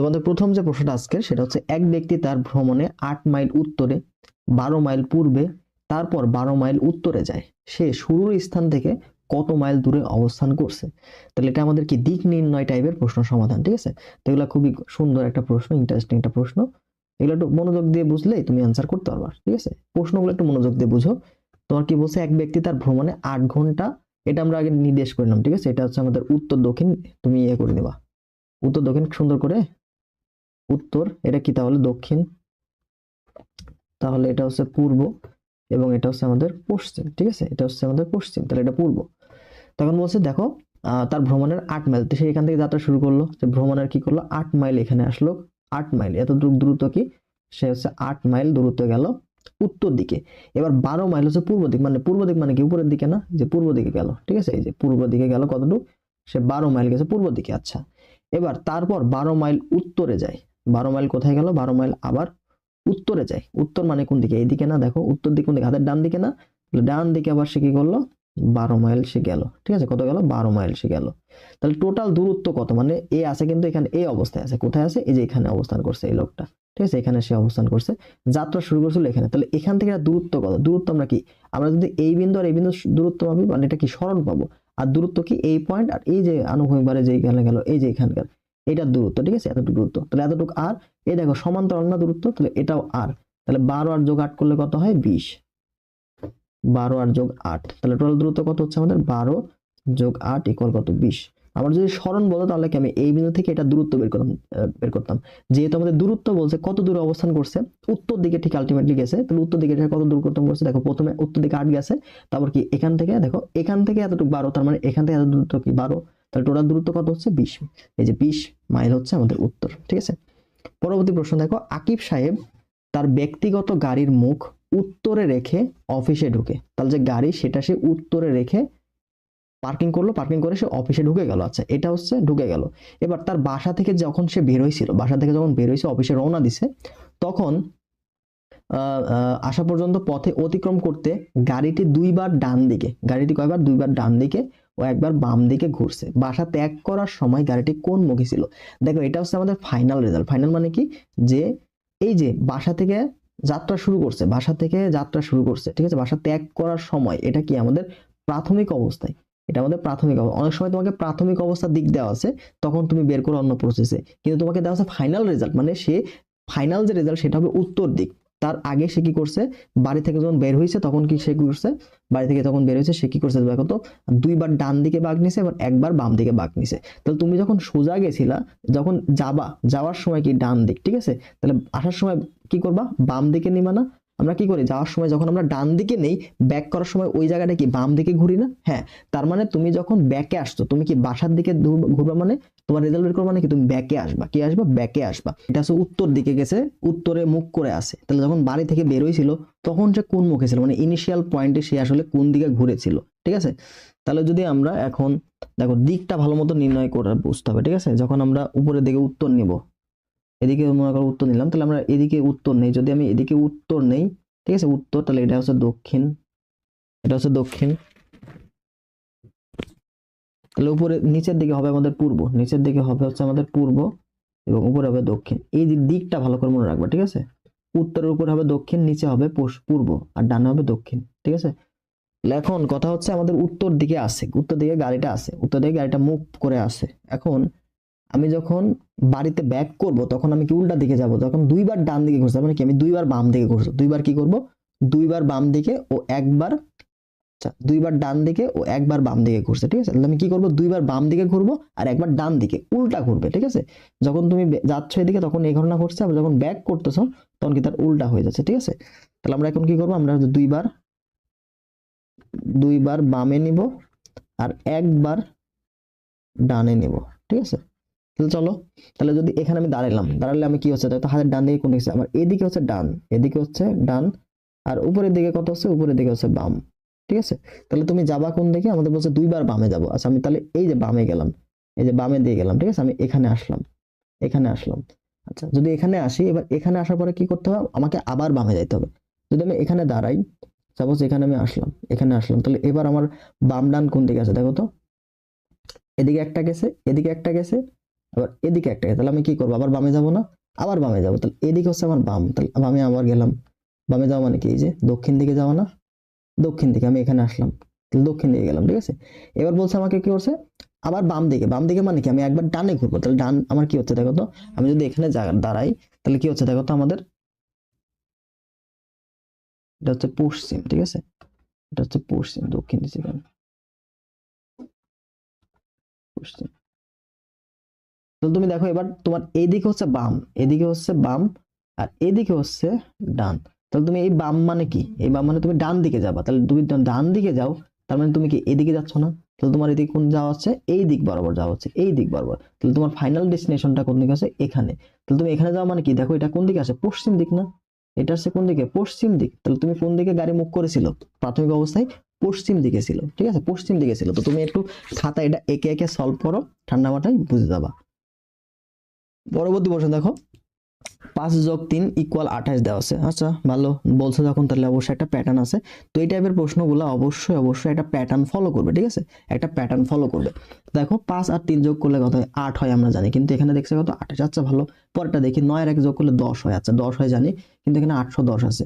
তোমাদের প্রথম যে প্রশ্নটা আজকের সেটা হচ্ছে এক ব্যক্তি তার ভ্রমণে আট মাইল উত্তরে, বারো মাইল পূর্বে, তারপর বারো মাইল উত্তরে যায়। সে শুরুর স্থান থেকে কত মাইল দূরে অবস্থান করছে? তাহলে এটা আমাদের কি দিক নির্ণয় টাইপের প্রশ্ন সমাধান, ঠিক আছে? তো এগুলো খুবই সুন্দর একটা প্রশ্ন ইন্টারেস্টিং একটা প্রশ্ন। এগুলো একটু মনোযোগ দিয়ে বুঝলেই তুমি অ্যান্সার করতে পারবা, ঠিক আছে? প্রশ্নগুলো একটু মনোযোগ দিয়ে বুঝো। তোমার কি বলছে এক ব্যক্তি তার ভ্রমণে আট ঘণ্টা? এটা আমরা আগে নির্দেশ করলাম ঠিক আছে? এটা হচ্ছে আমাদের উত্তর দক্ষিণ, তুমি ইয়ে করে নেবা উত্তর দক্ষিণ সুন্দর করে উত্তর, এটা কি তাহলে দক্ষিণ? তাহলে এটা হচ্ছে পূর্ব এবং এটা হচ্ছে আমাদের পশ্চিম, ঠিক আছে? এটা হচ্ছে আমাদের পশ্চিম, তাহলে এটা পূর্ব। তখন বলছে, দেখো তার ভ্রমণের আট মাইল। সে এখান থেকে যাত্রা শুরু করল। যে ভ্রমণের কি করল? আট মাইল এখানে আসলো। আট মাইল, এত দূর দ্রুত কি? সে হচ্ছে আট মাইল দূরত্ব গেল উত্তর দিকে। এবার বারো মাইল হচ্ছে পূর্ব দিক মানে পূর্ব দিক মানে কি? উপরের দিকে না? যে পূর্ব দিকে গেল, ঠিক আছে? এই যে পূর্ব দিকে গেল কতটুকু? সে বারো মাইল গেছে পূর্ব দিকে আচ্ছা। এবার তারপর বারো মাইল উত্তরে যায়। বারো মাইল কোথায় গেল? বারো মাইল আবার উত্তরে যায়। উত্তর মানে কোন দিকে? এইদিকে না? দেখো, উত্তর দিকে কোন দিকে? হাতের ডান দিকে না? ডান দিকে আবার সে কি করল? বারো মাইল সে গেল। ঠিক আছে? কত গেল? বারো মাইল সে গেল। তাহলে টোটাল দূরত্ব কত? মানে এ আছে কিন্তু এখানে এই অবস্থায় আছে। কোথায় আছে? এই যে এখানে অবস্থান করছে এই লোকটা। ঠিক আছে? এখানে সে অবস্থান করছে। যাত্রা শুরু করছিল এখানে। তাহলে এখান থেকে দূরত্ব কত? দূরত্ব আমরা কি? আমরা যদি এই বিন্দু আর এই বিন্দু দূরত্ব পাবি মানে এটা কি স্মরণ পাবো? আর দূরত্ব কি? এই পয়েন্ট আর এই যে আনুভূমিক বারে যে এখানে গেল, এই যে এখানকার এটার দূরত্ব, ঠিক আছে? এতটুকু দূরত্ব। তাহলে এতটুকু আর, এই দেখো, সমান্তরাল না দূরত্ব, তাহলে এটাও আর। তাহলে বারো আর যোগ আট করলে কত হয়? বিশ। বারো আর যোগ আট, তাহলে টোটাল দূরত্ব কত হচ্ছে আমাদের? বারো যোগ আট ইকুয়াল কত? বিশ। আমার যদি স্মরণ বলো, তাহলে কি আমি এই বিন্দু থেকে এটা দূরত্ব বের করতাম বের করতাম। যেহেতু আমাদের দূরত্ব বলছে, কত দূরে অবস্থান করছে? উত্তর দিকে ঠিক আলটিমেটলি গেছে। তাহলে উত্তর দিকে কত দূর করতাম করছে দেখো, প্রথমে উত্তর দিকে আট গেছে। তারপর কি? এখান থেকে, দেখো, এখান থেকে এতটুকু বারো, তার মানে এখান থেকে এত দূরত্ব কি? বারো। তাহলে টোটাল দূরত্ব কত হচ্ছে? বিশ। এই যে বিশ মাইল হচ্ছে আমাদের উত্তর, ঠিক আছে? পরবর্তী প্রশ্ন, দেখো, আকিব সাহেব তার ব্যক্তিগত গাড়ির মুখ উত্তরে রেখে অফিসে ঢুকে। তাহলে যে গাড়ি সেটা সে উত্তরে রেখে পার্কিং করল পার্কিং করে সে অফিসে ঢুকে গেল। আচ্ছা এটা হচ্ছে ঢুকে গেল। এবার তার বাসা থেকে যখন সে বের হয়েছিল, বাসা থেকে যখন বের হয়েছে অফিসে রওনা দিছে, তখন আসা পর্যন্ত পথে অতিক্রম করতে গাড়িটি দুইবার ডান দিকে, গাড়িটি কয়বার? দুইবার ডান দিকে ও একবার বাম দিকে ঘুরছে। বাসা ত্যাগ করার সময় গাড়িটি কোন মুখে ছিল? দেখো, এটা হচ্ছে আমাদের ফাইনাল রেজাল্ট ফাইনাল মানে কি? যে এই যে বাসা থেকে যাত্রা শুরু করছে, বাসা থেকে যাত্রা শুরু করছে, ঠিক আছে? বাসা ত্যাগ করার সময় এটা কি আমাদের প্রাথমিক অবস্থায়? এটা আমাদের প্রাথমিক অবস্থা অনেক সময় তোমাকে প্রাথমিক অবস্থার দিক দেওয়া আছে, তখন তুমি বের করো অন্য প্রসেসে কিন্তু তোমাকে দেওয়া আছে ফাইনাল রেজাল্ট মানে সে ফাইনাল যে রেজাল্ট সেটা হবে উত্তর দিক। তার আগে সে কি করছে? বাড়ি থেকে যখন বের হয়েছে, তখন কি সে করছে? বাড়ি থেকে যখন বের হয়েছে, সে কি করছে দেখো তো? দুইবার ডান দিকে বাঘ নিছে এবং একবার বাম দিকে বাঘ নিছে। তাহলে তুমি যখন সোজা গেছিলা, যখন যাবা, যাওয়ার সময় কি ডান দিক, ঠিক আছে? তাহলে আসার সময় কি করবা? বাম দিকে নিবা না আমরা কি করি? যাওয়ার সময় যখন আমরা ডান দিকে নেই ব্যাক করার সময় ওই জায়গাটা কি বাম দিকে ঘুরি না? হ্যাঁ তার মানে তুমি যখন ব্যাকে আসছো, তুমি কি বাসার দিকে ঘুর- ঘুরবা মানে? তোমার রেজাল্ট বের করবা মানে কি? তুমি ব্যাকে আসবা। কি আসবা? ব্যাকে আসবা। এটা হচ্ছে উত্তর দিকে গেছে, উত্তরে মুখ করে আসে। তাহলে যখন বাড়ি থেকে বেরোইছিল তখন সে কোন মুখে ছিল? মানে ইনিশিয়াল পয়েন্টে সে আসলে কোন দিকে ঘুরেছিল? ঠিক আছে? তাহলে যদি আমরা এখন, দেখো, দিকটা ভালো মতো নির্ণয় করে বুঝতে হবে, ঠিক আছে? যখন আমরা উপরের দিকে উত্তর নিব এদিকে মনে করো উত্তর নিলাম, তাহলে আমরা এদিকে উত্তর নেই। যদি আমি এদিকে উত্তর নেই, ঠিক আছে, উত্তর, তাহলে এটা হচ্ছে দক্ষিণ। এটা হচ্ছে দক্ষিণ। তাহলে উপরে, নিচের দিকে হবে আমাদের পূর্ব। নিচের দিকে হবে হচ্ছে আমাদের পূর্ব এবং উপরে হবে দক্ষিণ। এই দিকটা ভালো করে মনে রাখবা, ঠিক আছে? উত্তরের উপরে হবে দক্ষিণ, নিচে হবে পূর্ব, আর ডানে হবে দক্ষিণ, ঠিক আছে? এখন কথা হচ্ছে আমাদের উত্তর দিকে আসে। উত্তর দিকে গাড়িটা আছে উত্তর দিকে গাড়িটা মুভ করে আসে। এখন আমি যখন বাড়িতে ব্যাক করব, তখন আমি কি উল্টা দিকে যাব? তখন দুইবার ডান দিকে ঘুরছে মানে কি? আমি দুইবার বাম দিকে ঘুরছি। দুইবার কি করব? দুইবার বাম দিকে ও একবার আচ্ছা দুইবার ডান দিকে ও একবার বাম দিকে ঘুরছে, ঠিক আছে? তাহলে আমি কি করব? দুইবার বাম দিকে ঘুরবো আর একবার ডান দিকে উল্টা ঘুরবে, ঠিক আছে? যখন তুমি যাচ্ছ এদিকে, তখন এই ঘটনা ঘটছে, আবার যখন ব্যাক করতেছো, তখন কি তার উল্টা হয়ে যাচ্ছে, ঠিক আছে? তাহলে আমরা এখন কি করব? আমরা দুইবার দুইবার বামে নিব আর একবার ডানে নিব, ঠিক আছে? চলো, তাহলে যদি এখানে আমি দাঁড়ালাম দাঁড়ালে আমি কি হচ্ছে হাতের ডান দিকে কোন দিকে আমার এদিকে হচ্ছে ডান, এদিকে হচ্ছে ডান, আর উপরের দিকে কত হচ্ছে? উপরের দিকে হচ্ছে বাম, ঠিক আছে? তাহলে তুমি যাবা কোন দিকে? আমাদের বলছে দুইবার বামে যাব। আচ্ছা আমি তাহলে এই যে বামে গেলাম, এই যে বামে দিয়ে গেলাম, ঠিক আছে? আমি এখানে আসলাম এখানে আসলাম। আচ্ছা যদি এখানে আসি, এবার এখানে আসার পরে কি করতে হবে? আমাকে আবার বামে যাইতে হবে। যদি আমি এখানে দাঁড়াই সাপোজ এখানে আমি আসলাম, এখানে আসলাম, তাহলে এবার আমার বাম ডান কোন দিকে আছে? দেখো তো, এদিকে একটা গেছে, এদিকে একটা গেছে আবার এদিকে একটা তাহলে আমি কি করব? আবার বামে যাব না? আবার বামে যাব। তাহলে এদিকে হচ্ছে আমার বাম। তাহলে বামে আবার গেলাম। বামে যাওয়া মানে কি? এই যে দক্ষিণ দিকে যাওয়া না? দক্ষিণ দিকে, আমি এখানে আসলাম। তাহলে দক্ষিণ দিকে গেলাম, ঠিক আছে? এবার বলছে আমাকে কি করছে? আবার বাম দিকে। বাম দিকে মানে কি? আমি একবার ডানে ঘুরবো। তাহলে ডান আমার কি হচ্ছে দেখো তো? আমি যদি এখানে দাঁড়াই, তাহলে কি হচ্ছে দেখো তো আমাদের? এটা হচ্ছে পশ্চিম, ঠিক আছে? এটা হচ্ছে পশ্চিম, দক্ষিণ দিকে পশ্চিম। তো তুমি দেখো এবার তোমার এইদিকে হচ্ছে বাম, এদিকে হচ্ছে বাম আর এদিকে হচ্ছে ডান। তাহলে তুমি এই বাম মানে কি? এই বাম মানে তুমি ডান দিকে যাবা। তাহলে তুমি ডান দিকে যাও, তার মানে তুমি কি এদিকে যাচ্ছ না? তাহলে তোমার এদিকে কোন যাওয়া হচ্ছে? এই দিক বরাবর যাওয়া হচ্ছে, এই দিক বরাবর। তাহলে তোমার ফাইনাল ডেস্টিনেশনটা কোন দিকে আছে? এখানে। তাহলে তুমি এখানে যাওয়া মানে কি? দেখো এটা কোন দিকে আছে? পশ্চিম দিক না? এটা হচ্ছে কোন দিকে? পশ্চিম দিক। তাহলে তুমি কোন দিকে গাড়ি মুখ করেছিল? প্রাথমিক অবস্থায় পশ্চিম দিকে ছিল। ঠিক আছে? পশ্চিম দিকে ছিল। তো তুমি একটু খাতা এটা একে একে সলভ করো। ঠান্ডা মাথায় বুঝে যাবা। পরবর্তী প্রশ্ন দেখো। পাঁচ যোগ তিন ইকুয়াল আঠাশ দেওয়া আছে। আচ্ছা ভালো। বলছো যখন তাহলে অবশ্যই একটা প্যাটার্ন আছে। তো এই টাইপের প্রশ্নগুলো অবশ্যই অবশ্যই একটা প্যাটার্ন ফলো করবে, ঠিক আছে? একটা প্যাটার্ন ফলো করবে। দেখো, পাঁচ আর তিন যোগ করলে কত হয়? আট হয়, আমরা জানি। কিন্তু এখানে দেখছি কত? আঠাশ। আচ্ছা ভালো। পরেরটা দেখি নয় আর এক যোগ করলে দশ হয়। আচ্ছা দশ হয় জানি। কিন্তু এখানে আটশো দশ আছে।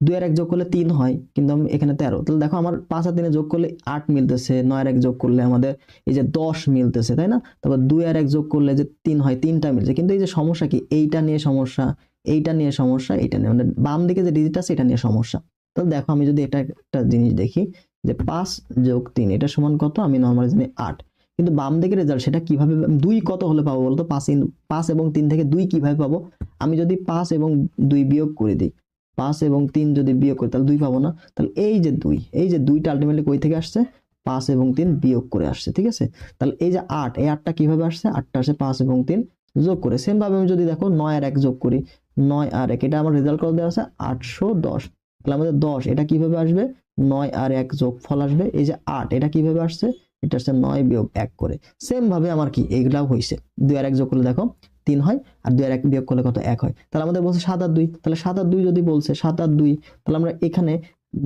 দুই আর এক যোগ করলে তিন হয়, কিন্তু আমি এখানে তেরো। তাহলে দেখো আমার পাঁচ আর তিনে যোগ করলে আট মিলতেছে নয় আর এক যোগ করলে আমাদের এই যে দশ মিলতেছে, তাই না? তারপর দুই আর এক যোগ করলে যে তিন হয়, তিনটা মিলছে। কিন্তু এই যে সমস্যা কি? এইটা নিয়ে সমস্যা, এইটা নিয়ে সমস্যা, এইটা নিয়ে মানে বাম দিকে যে ডিজিট আছে, এটা নিয়ে সমস্যা। তাহলে দেখো আমি যদি এটা একটা জিনিস দেখি যে পাঁচ যোগ তিন, এটা সমান কত? আমি নর্মালি জানি আট। কিন্তু বাম দিকে রেজাল্ট সেটা কীভাবে দুই কত হলে পাবো বলতো? পাঁচ পাঁচ এবং তিন থেকে দুই কীভাবে পাবো? আমি যদি পাঁচ এবং দুই বিয়োগ করে দিই পাঁচ এবং তিন যদি বিয়োগ করি, তাহলে দুই পাবো না। তাহলে এই যে দুই, এই যে দুইটা আলটিমেটলি কই থেকে আসছে? পাঁচ এবং তিন বিয়োগ করে আসছে, ঠিক আছে? তাহলে এই যে আট, এই আটটা কীভাবে আসছে? আটটা আসে পাঁচ এবং তিন যোগ করে। সেমভাবে আমি যদি দেখো, নয় আর এক যোগ করি, নয় আর এক, এটা আমার রেজাল্ট কত দেওয়া আছে? আটশো দশ। তাহলে আমাদের দশ, এটা কীভাবে আসবে? নয় আর এক যোগ ফল আসবে। এই যে আট, এটা কীভাবে আসছে? এটা আসছে নয় বিয়োগ এক করে। সেম ভাবে আমার কি? এইগুলাও হয়েছে দুই আর এক যোগ করলে দেখো তিন হয় আর দুই আর এক বিয়োগ করলে কত? এক হয়। তাহলে আমাদের বলছে সাত আর দুই। তাহলে সাত আর দুই যদি বলছে সাত আর দুই, তাহলে আমরা এখানে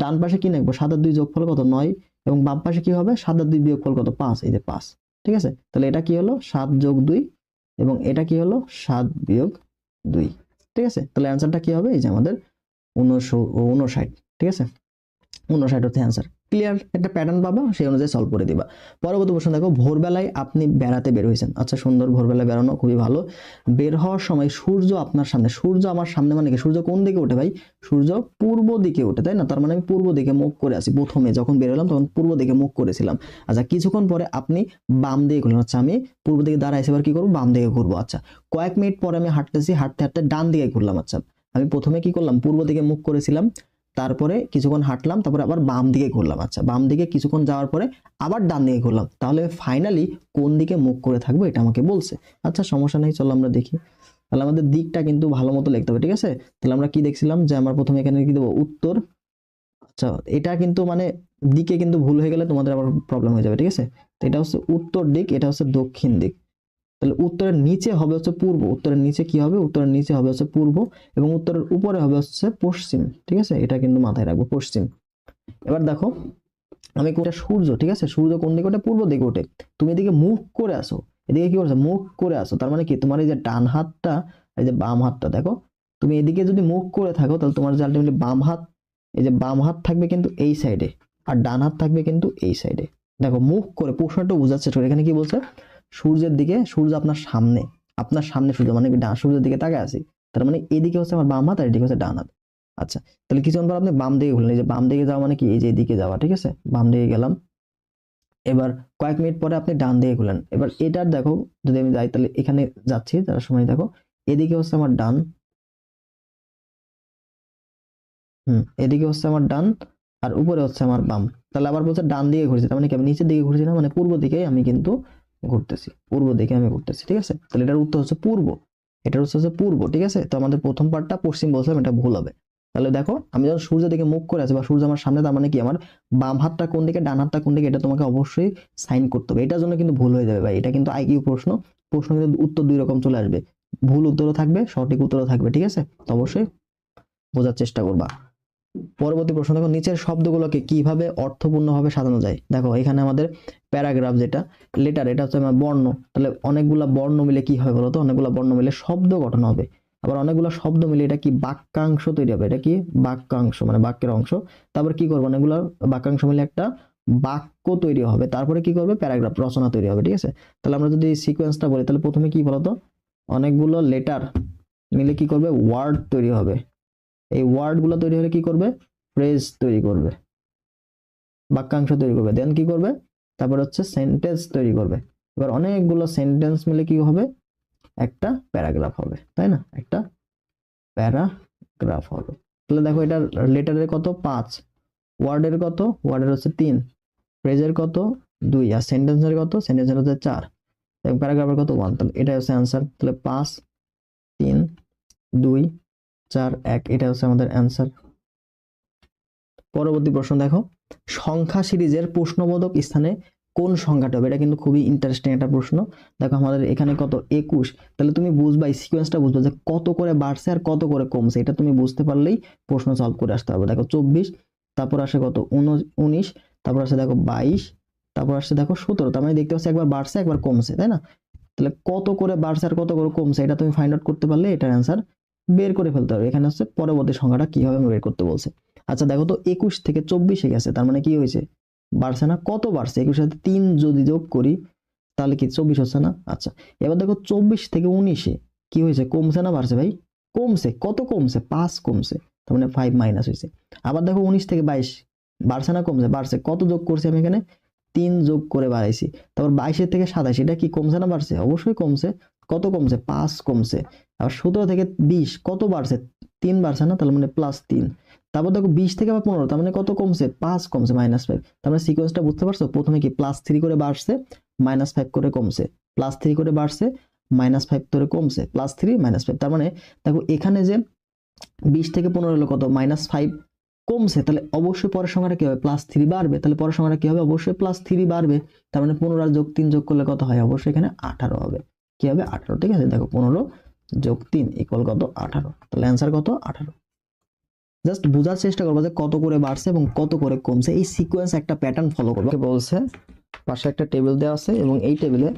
ডান পাশে কি লিখব? সাত আর দুই যোগফল কত? নয়। এবং বাম পাশে কি হবে? সাত আর দুই বিয়োগফল কত? পাঁচ। এই যে পাঁচ। ঠিক আছে? তাহলে এটা কি হলো? সাত যোগ দুই এবং এটা কি হলো? সাত বিয়োগ দুই। ঠিক আছে? তাহলে অ্যান্সারটা কি হবে? এই যে আমাদের উনশো উনষাট ঠিক আছে? উনষাট হচ্ছে অ্যান্সার ক্লিয়ার একটা প্যাটার্ন পাবা, সেই অনুযায়ী সলভ করে দিবা। পরবর্তী প্রশ্ন দেখো, ভোরবেলায় আপনি বেড়াতে বের হয়েছেন। আচ্ছা সুন্দর ভোরবেলায় বেরোনো খুবই ভালো। বের হওয়ার সময় সূর্য আপনার সামনে, সূর্য আমার সামনে মানে কি? সূর্য কোন দিকে ওঠে ভাই? সূর্য পূর্ব দিকে ওঠে, তাই না? তার মানে আমি পূর্ব দিকে মুখ করে আছি। প্রথমে যখন বের হলাম, তখন পূর্ব দিকে মুখ করেছিলাম। আচ্ছা কিছুক্ষণ পরে আপনি বাম দিকে ঘুরলেন আচ্ছা আমি পূর্ব দিকে দাঁড়াইছি, এবার কি করব? বাম দিকে ঘুরবো। আচ্ছা কয়েক মিনিট পরে আমি হাঁটতেছি, হাঁটতে হাঁটতে ডান দিকে ঘুরলাম। আচ্ছা আমি প্রথমে কি করলাম? পূর্ব দিকে মুখ করেছিলাম। তারপরে কিছুক্ষণ হাঁটলাম, তারপরে আবার বাম দিকে ঘুরলাম। আচ্ছা বাম দিকে কিছুক্ষণ যাওয়ার পরে আবার ডান দিকে ঘুরলাম। তাহলে ফাইনালি কোন দিকে মুখ করে থাকব এটা আমাকে বলছে। আচ্ছা সমস্যা নেই, চলো আমরা দেখি। তাহলে আমাদের দিকটা কিন্তু ভালো মতো লিখতে হবে, ঠিক আছে? তাহলে আমরা কি দেখছিলাম? যে আমার প্রথমে এখানে কি দেবো? উত্তর। আচ্ছা এটা কিন্তু মানে দিকে কিন্তু ভুল হয়ে গেলে তোমাদের আবার প্রবলেম হয়ে যাবে, ঠিক আছে? তো এটা হচ্ছে উত্তর দিক, এটা হচ্ছে দক্ষিণ দিক। তাহলে উত্তরের নিচে হবে হচ্ছে পূর্ব, উত্তরের নিচে কি হবে? উত্তরের নিচে হবে হচ্ছে পূর্ব এবং উত্তরের উপরে হবে হচ্ছে পশ্চিম, ঠিক আছে? এটা কিন্তু মাথায় রাখব, পশ্চিম। এবার দেখো, আমি কোনটা, সূর্য, ঠিক আছে? সূর্য কোন দিকে ওঠে? পূর্ব দিকে ওঠে। তুমি এদিকে মুখ করে আসো। এদিকে কি করছ? মুখ করে আসো। তার মানে কি? তোমার এই যে ডান হাতটা, এই যে বাম হাতটা, দেখো? তুমি এদিকে যদি মুখ করে থাকো, তাহলে তোমার যে আলটিমেটলি বাম হাত, এই যে বাম হাত থাকবে কিন্তু এই সাইডে আর ডান হাত থাকবে কিন্তু এই সাইডে দেখো, মুখ করে, প্রশ্নটা বোঝাচ্ছে এখানে কি বলছে? সূর্যের দিকে সূর্য আপনার সামনে আপনার সামনে সূর্য মানে সূর্যের দিকে তাকায় আছি, তার মানে এদিকে হচ্ছে আমার বাম হাত আর এদিকে হচ্ছে ডান হাত। আচ্ছা তাহলে কিছুক্ষণ পর আপনি বাম দিকে ঘুরলেন যে বাম দিকে যাওয়া মানে কি? এই যে এদিকে যাওয়া, ঠিক আছে? বাম দিকে গেলাম। এবার কয়েক মিনিট পরে আপনি ডান দিকে ঘুরলেন। এবার এটার দেখো, যদি আমি যাই তাহলে এখানে যাচ্ছি তার সময় দেখো, এদিকে হচ্ছে আমার ডান, হুম, এদিকে হচ্ছে আমার ডান আর উপরে হচ্ছে আমার বাম। তাহলে আবার বলছে ডান দিকে ঘুরছি, তার মানে কি আমি নিচের দিকে ঘুরছি না মানে পূর্ব দিকে আমি কিন্তু ঘুরতেছি, পূর্ব দিকে আমি ঘুরতেছি, ঠিক আছে? তাহলে এটার উত্তর হচ্ছে পূর্ব। এটার উত্তর হচ্ছে পূর্ব, ঠিক আছে? তো আমাদের প্রথম পার্টটা পশ্চিম বলছিলাম, এটা ভুল হবে। তাহলে দেখো, আমি যখন সূর্য দিকে মুখ করে আছি বা সূর্য আমার সামনে, তার মানে কি? আমার বাম হাতটা কোন দিকে, ডান হাতটা কোন দিকে, এটা তোমাকে অবশ্যই সাইন করতে হবে। এটার জন্য কিন্তু ভুল হয়ে যাবে ভাই। এটা কিন্তু আইকিউ প্রশ্ন। প্রশ্ন কিন্তু উত্তর দুই রকম চলে আসবে। ভুল উত্তরও থাকবে, সঠিক উত্তরও থাকবে, ঠিক আছে? অবশ্যই বোঝার চেষ্টা করবা। পরবর্তী প্রশ্ন, দেখো, নিচের শব্দগুলোকে কীভাবে অর্থপূর্ণভাবে সাজানো যায়? দেখো, এখানে আমাদের প্যারাগ্রাফ যেটা, লেটার, এটা হচ্ছে আমার বর্ণ। তাহলে অনেকগুলা বর্ণ মিলে কি হবে বলতো? অনেকগুলা বর্ণ মিলে শব্দ গঠন হবে। আবার অনেকগুলো শব্দ মিলে এটা কি বাক্যাংশ তৈরি হবে? এটা কি বাক্যাংশ মানে বাক্যের অংশ। তারপর কি করব? অনেকগুলো বাক্যাংশ মিলে একটা বাক্য তৈরি হবে। তারপরে কি করবে? প্যারাগ্রাফ, রচনা তৈরি হবে, ঠিক আছে? তাহলে আমরা যদি সিকোয়েন্সটা বলি, তাহলে প্রথমে কি বলতো? অনেকগুলো লেটার মিলে কি করবে? ওয়ার্ড তৈরি হবে। এই ওয়ার্ডগুলো তৈরি হলে কি করবে? ফ্রেজ তৈরি করবে। বাক্যাংশ তৈরি করবে। দেন কি করবে? তারপর হচ্ছে সেন্টেন্স তৈরি করবে। এবার অনেকগুলো সেন্টেন্স মিলে কি হবে? একটা প্যারাগ্রাফ হবে, তাই না? একটা প্যারাগ্রাফ হবে। তাহলে দেখো এটা লেটারের কত? পাঁচ। ওয়ার্ডের কত? ওয়ার্ডের হচ্ছে তিন। ফ্রেজের কত? দুই। আর সেন্টেন্সের কত? সেন্টেন্সের হচ্ছে চার। প্যারাগ্রাফের কত? ওয়ান তাহলে এটা হচ্ছে অ্যান্সার তাহলে পাঁচ, তিন, দুই চার এক, এটা হচ্ছে আমাদের অ্যান্সার পরবর্তী প্রশ্ন দেখো, সংখ্যা সিরিজের প্রশ্নবোধক স্থানে কোন সংখ্যাটা হবে? এটা কিন্তু খুবই ইন্টারেস্টিং একটা প্রশ্ন। দেখো আমাদের এখানে কত? একুশ। তাহলে তুমি বুঝবা, এই সিকোয়েন্সটা বুঝবা যে কত করে বাড়ছে আর কত করে কমছে। এটা তুমি বুঝতে পারলেই প্রশ্ন সলভ করে আসতে হবে। দেখো চব্বিশ, তারপর আসে কত? উন- উনিশ, তারপর আসে দেখো বাইশ, তারপর আসছে দেখো সতেরো। তার মানে দেখতে পাচ্ছি একবার বাড়ছে, একবার কমছে, তাই না? তাহলে কত করে বাড়ছে আর কত করে কমছে, এটা তুমি ফাইন্ড আউট করতে পারলে এটার অ্যান্সার বের করে ফেলতে হবে। এখানে হচ্ছে পরবর্তী সংখ্যাটা কীভাবে বের করতে বলছে? আচ্ছা দেখো তো একুশ থেকে চব্বিশে গেছে, তার মানে কি হয়েছে? বাড়ছে না, কত বাড়ছে? একুশের সাথে তিন যদি যোগ করি, তাহলে কি চব্বিশ হচ্ছে না? আচ্ছা এবার দেখো চব্বিশ থেকে উনিশে কি হয়েছে? কমছে না, বাড়ছে ভাই? কমছে, কত কমছে? পাঁচ কমছে, তার মানে ফাইভ মাইনাস হয়েছে। আবার দেখো উনিশ থেকে বাইশ, বাড়ছে না, কমছে, বাড়ছে, কত যোগ করছি আমি এখানে? তিন যোগ করে বাড়াইছি, তারপর বাইশের থেকে সাতাশ, এটা কি কমছে না, বাড়ছে? অবশ্যই কমছে, কত কমছে? পাঁচ কমছে আবার সতেরো থেকে বিশ, কত বাড়ছে? তিন বাড়ছে না? তাহলে মানে প্লাস তিন। তারপর দেখো বিশ থেকে আবার পনেরো, তার মানে কত কমছে? পাঁচ কমছে মাইনাস ফাইভ তার মানে সিকোয়েন্সটা বুঝতে পারছ? প্রথমে কি প্লাস থ্রি করে বাড়ছে মাইনাস ফাইভ করে কমছে। প্লাস থ্রি করে বাড়ছে মাইনাস ফাইভ করে কমছে। প্লাস থ্রি মাইনাস ফাইভ তার মানে দেখো এখানে যে বিশ থেকে পনেরো হলো কত? মাইনাস ফাইভ কমছে, তাহলে অবশ্যই পরের সংখ্যাটা কি হবে? প্লাস থ্রি বাড়বে। তাহলে পরের সংখ্যাটা কি হবে? অবশ্যই প্লাস থ্রি বাড়বে। তার মানে পনেরো আর যোগ তিন যোগ করলে কত হয়? অবশ্যই এখানে আঠারো হবে। কি হবে? আঠারো। ঠিক আছে? দেখো পনেরো যোগ তিন ইকুয়াল কত? আঠারো। তাহলে অ্যান্সার কত? আঠারো। জাস্ট বোঝার চেষ্টা করব যে কত করে বাড়ছে এবং কত করে কমছে। এই সিকোয়েন্স একটা প্যাটার্ন ফলো করব। বলছে, পাশে একটা টেবিল দেওয়া আছে এবং এই টেবিলে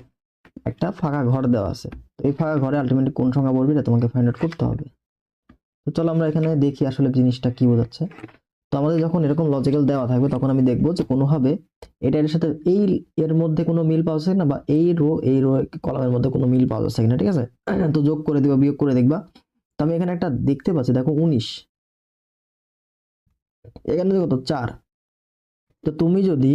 একটা ফাঁকা ঘর দেওয়া আছে। তো এই ফাঁকা ঘরে আলটিমেটলি কোন সংখ্যা বলবে, এটা তোমাকে ফাইন্ড আউট করতে হবে। তো চলো আমরা এখানে দেখি আসলে জিনিসটা কি বোঝাচ্ছে। তো আমাদের যখন এরকম লজিক্যাল দেওয়া থাকবে, তখন আমি দেখব যে কোনোভাবে এটা এর সাথে এই এর মধ্যে কোনো মিল পাওয়া যাচ্ছে না বা এই রো এই রো কলামের মধ্যে কোনো মিল পাওয়া যাচ্ছে কিনা, ঠিক আছে? তো যোগ করে দিবা, বিয়োগ করে দেখবা। তো আমি এখানে একটা দেখতে পাচ্ছি, দেখো উনিশ। এখানে দেখো তো চার। তো তুমি যদি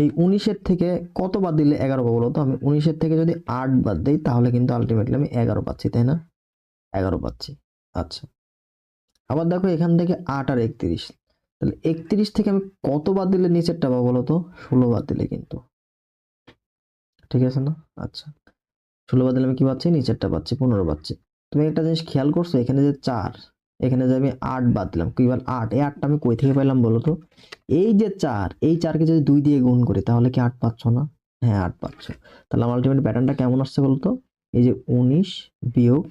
এই উনিশের থেকে কত বাদ দিলে এগারো বলো তো? আমি উনিশের থেকে যদি আট বাদ দিই, তাহলে কিন্তু আলটিমেটলি আমি এগারো পাচ্ছি, তাই না? এগারো পাচ্ছি। আচ্ছা। আবার দেখো এখান থেকে আট আর একত্রিশ। তাহলে একত্রিশ থেকে আমি কত বাদ দিলে নিচেরটা পাবো বলো তো? ষোলো বাদ দিলে কিন্তু। ঠিক আছে না? আচ্ছা। ষোলো বাদ দিলে আমি কি পাচ্ছি? নিচেরটা পাচ্ছি, পনেরো পাচ্ছি। তুমি একটা জিনিস খেয়াল করছ, এখানে যে চার, এখানে যে আমি আট বাদ দিলাম। কি বল, আট। এই আটটা আমি কই থেকে পেলাম বলো তো? এই যে চার, এই চারকে যদি দুই দিয়ে গুণ করি, তাহলে কি আট পাচ্ছ না? হ্যাঁ আট পাচ্ছ। তাহলে আমার আলটিমেট প্যাটার্নটা কেমন আসছে বলতো এই যে উনিশ বিয়োগ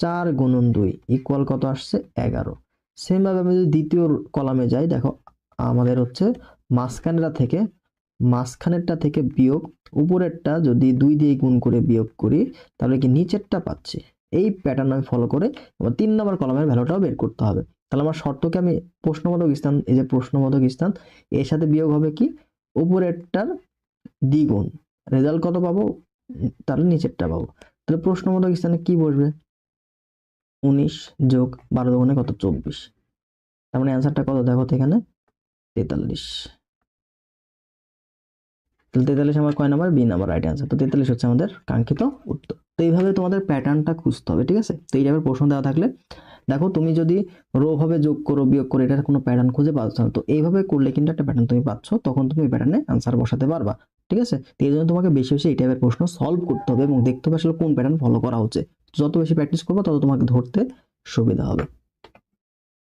চার গুণন দুই ইকুয়াল কত আসছে? এগারো। সেম ভাবে আমি যদি দ্বিতীয় কলামে যাই, দেখো, আমাদের হচ্ছে মাঝখানেরটা থেকে মাঝখানেরটা থেকে বিয়োগ, উপরেরটা যদি দুই দিয়ে গুণ করে বিয়োগ করি, তাহলে কি নিচেরটা পাচ্ছি? এই প্যাটার্ন আমি ফলো করে এবার তিন নম্বর কলামের ভ্যালুটাও বের করতে হবে। তাহলে আমার শর্তকে আমি প্রশ্নবোধক স্থান, এই যে প্রশ্নবোধক স্থান, এর সাথে বিয়োগ হবে কি? উপরেরটার দ্বিগুণ। রেজাল্ট কত পাবো? তাহলে নিচেরটা পাবো। তাহলে প্রশ্নবোধক স্থানে কি বসবে? উনিশ যোগ বারো দোকানে কত? চব্বিশ। তার মানে অ্যান্সারটা কত? দেখো তো এখানে। তেতাল্লিশ। তাহলে তেতাল্লিশ আমার কয় number? B number right answer তো তেতাল্লিশ হচ্ছে আমাদের কাঙ্ক্ষিত উত্তর। তো এইভাবে তোমাদের প্যাটার্নটা খুঁজতে হবে, ঠিক আছে? তো এই টাইপের প্রশ্ন দেওয়া থাকলে, দেখো তুমি যদি রো ভাবে যোগ করো, বিয়োগ করো, এটার কোনো প্যাটার্ন খুঁজে পাচ্ছ তো এইভাবে করলে কিন্তু একটা প্যাটার্ন তুমি পাচ্ছ, তখন তুমি প্যাটার্নে আনসার বসাতে পারবা, ঠিক আছে? তো এই জন্য তোমাকে বেশি বেশি এই টাইপের প্রশ্ন সলভ করতে হবে এবং দেখতে হবে আসলে কোন প্যাটার্ন ফলো করা হচ্ছে। যত বেশি প্র্যাকটিস করব তত তোমাকে ধরতে সুবিধা হবে।